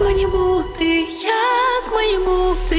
мені бути, як мені бути?